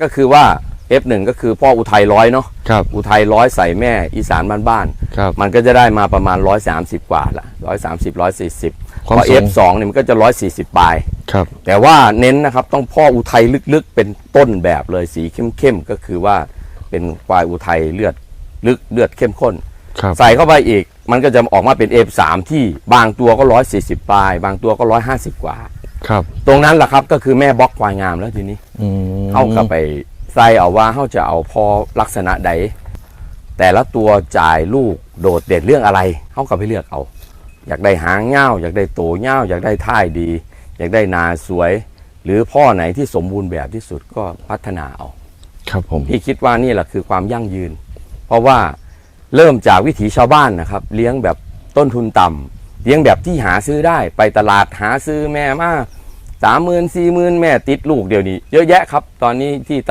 ก็คือว่า F1 ก็คือพ่ออุทัยร้อยเนาะครับอุทัยร้อยใส่แม่อีสานบ้านครับๆมันก็จะได้มาประมาณ 130 กว่าละ130 140ความพอ สูง F2 เนี่ยมันก็จะ 140 ปลาย ครับ แต่ว่าเน้นนะครับต้องพ่ออุทัยลึกๆ เป็นต้นแบบเลยสีเข้มๆ ก็คือว่าเป็นควายอุทัยเลือดลึกเลือดเข้มข้น ครับ ใส่เข้าไปอีกมันก็จะออกมาเป็น F3 ที่บางตัวก็ 140 ปลาย บางตัวก็ 150 กว่า ครับ ตรงนั้นแหละครับก็คือแม่บล็อกควายงามแล้วทีนี้อืมเข้ากับไปใส่เอาว่าเขาจะเอาพอลักษณะใด แต่ละตัวจ่ายลูกโดดเด่นเรื่องอะไรเขาก็ไปเลือกเอา อยากได้หางเง่าอยากได้โตเง่าอยากได้ท่ายดี อยากได้นาสวย หรือพ่อไหนที่สมบูรณ์แบบที่สุดก็พัฒนาเอาครับผมพี่คิดว่านี่แหละคือความยั่งยืน เพราะว่าเริ่มจากวิถีชาวบ้านนะครับ เลี้ยงแบบต้นทุนต่ำ เลี้ยงแบบที่หาซื้อได้ไปตลาดหาซื้อแม่มาสามหมื่นสี่หมื่นแม่ติดลูกเดียวนี้ เยอะแยะครับ ตอนนี้ที่